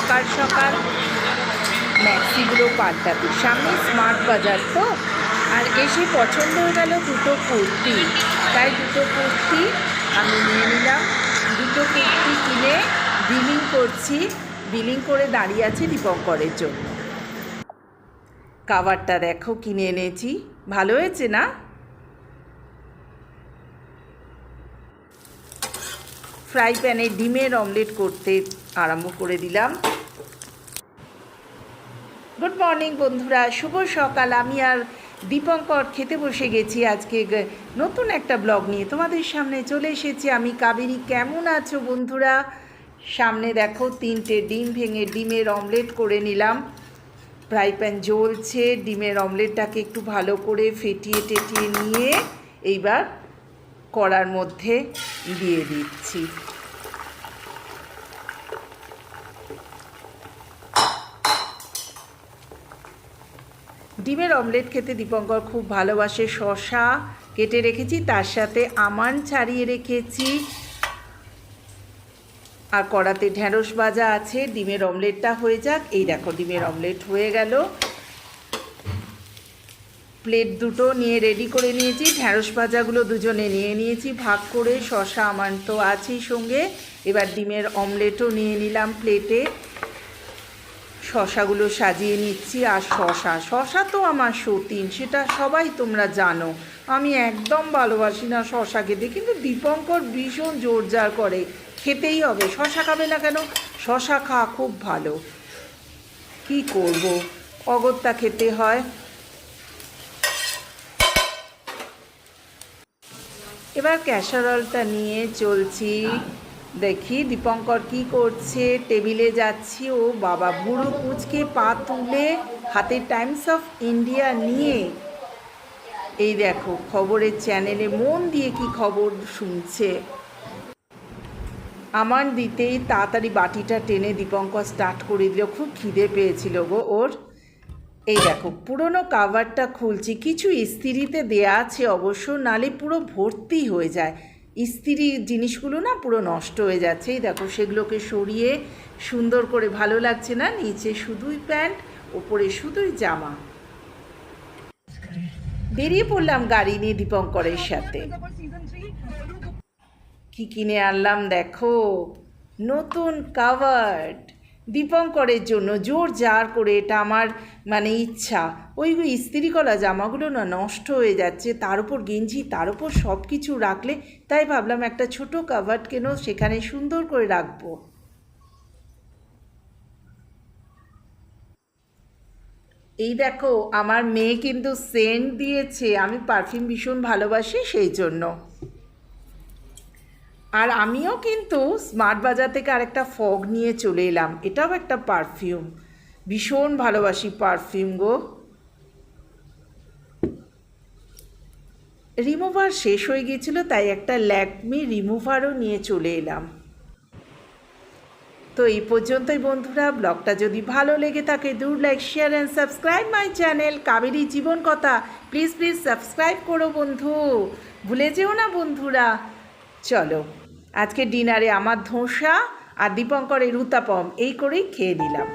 সকাল সকাল ম্যাক্সিগুলো পাল্টাতে সামনে স্মার্ট বাজার তো। আর এসে পছন্দ হয়ে গেল দুটো কুর্তি। তাই দুটো কুর্তি আমি নিয়ে নিলাম। দুটো কুর্তি কিনে বিলিং করছি। বিলিং করে দাঁড়িয়ে আছি দীপঙ্করের জন্য। কাভারটা দেখো কিনে এনেছি। ভালো হয়েছে না? ফ্রাই প্যানে ডিমের অমলেট করতে আরম্ভ করে দিলাম। গুড মর্নিং বন্ধুরা। শুভ সকাল। আমি আর দীপঙ্কর খেতে বসে গেছি আজকে নতুন একটা ব্লগ নিয়ে। তোমাদের সামনে চলে এসেছি। আমি, কাবেরি, কেমন আছো বন্ধুরা? সামনে দেখো তিনটে ডিম ভেঙে ডিমের অমলেট করে নিলাম। ফ্রাই প্যান জ্বলছে। ডিমের অমলেটটাকে একটু ভালো করে ফেটিয়ে টেটিয়ে নিয়ে এইবার কড়ার মধ্যে দিয়ে দিচ্ছি। ডিমের অমলেট খেতে দীপঙ্কর খুব ভালোবাসে শশা কেটে রেখেছি, তার সাথে আমান ছাড়িয়ে রেখেছি। আর কড়াতে ঢ্যাঁড়স ভাজা আছে, ডিমের অমলেটটা হয়ে যাক। এই দেখো, ডিমের অমলেট হয়ে গেল। প্লেট দুটো নিয়ে রেডি করে নিয়েছি ঢ্যাঁড়স ভাজাগুলো দুজনে নিয়ে নিয়েছি, ভাগ করে শশা আমার তো আছেই সঙ্গে। এবার ডিমের অমলেটও নিয়ে নিলাম প্লেটে। শশাগুলো সাজিয়ে নিচ্ছি আর শশা শশা তো আমার সতীন, সেটা সবাই তোমরা জানো। আমি একদম ভালোবাসি না শশা খেতে, কিন্তু দীপঙ্কর ভীষণ জোর জার করে, খেতেই হবে শশা খাবে না কেন? শশা খাওয়া খুব ভালো। কি করব? অগত্যা খেতে হয়। এবার ক্যাসারলটা নিয়ে চলছি। দেখি দীপঙ্কর কি করছে। টেবিলে যাচ্ছি। ও বাবা, বুড়ো কুচকে পা তুলে হাতে টাইমস অফ ইন্ডিয়া নিয়ে। এই দেখো, খবরের চ্যানেলে মন দিয়ে কি খবর শুনছে। আমার দিতেই তাড়াতাড়ি বাটিটা টেনে দীপঙ্কর স্টার্ট করে দিল। খুব খিদে পেয়েছিল গো ওর। এই দেখো, পুরনো কাভারটা খুলছি, কিছু ইস্ত্রিতে দেয়া আছে, অবশ্য নালে পুরো ভর্তি হয়ে যায়। ইস্ত্রি জিনিসগুলো না পুরো নষ্ট হয়ে যাচ্ছে। এই দেখো, সেগুলোকে সরিয়ে সুন্দর করে ভালো লাগছে না? নিচে শুধুই প্যান্ট, ওপরে শুধুই জামা। বেরিয়ে পড়লাম গাড়ি নিয়ে দীপঙ্করের সাথে। কি কিনে আনলাম দেখো? নতুন কাভার্ড দীপঙ্করের জন্য, জোর জার করে এটা আমার মানে ইচ্ছা। ওই ওই ইস্ত্রি করা জামাগুলো না নষ্ট হয়ে যাচ্ছে, তার উপর গেঞ্জি, তার উপর সব কিছু রাখলে তাই ভাবলাম একটা ছোট কাভার্ড কেন সেখানে সুন্দর করে রাখব। এই দেখো, আমার মেয়ে কিন্তু সেন্ট দিয়েছে, আমি পারফিউম ভীষণ ভালোবাসি সেই জন্য। আর আমিও কিন্তু স্মার্ট বাজার থেকে আরেকটা ফগ নিয়ে চলে এলাম। এটাও একটা পারফিউম। ভীষণ ভালোবাসি পারফিউম গো। রিমুভার শেষ হয়ে গিয়েছিল, তাই একটা ল্যাকমি রিমুভারও নিয়ে চলে এলাম। তো এই পর্যন্তই বন্ধুরা, ব্লগটা যদি ভালো লেগে থাকে দূর like share and subscribe my channel Kaberi Jibon Katha. Please please subscribe করো বন্ধু। ভুলে যেও না বন্ধুরা। চলো। আজকে ডিনারে আমার ধোসা আর দীপঙ্করের উত্তাপম এই করেই খেয়ে নিলাম।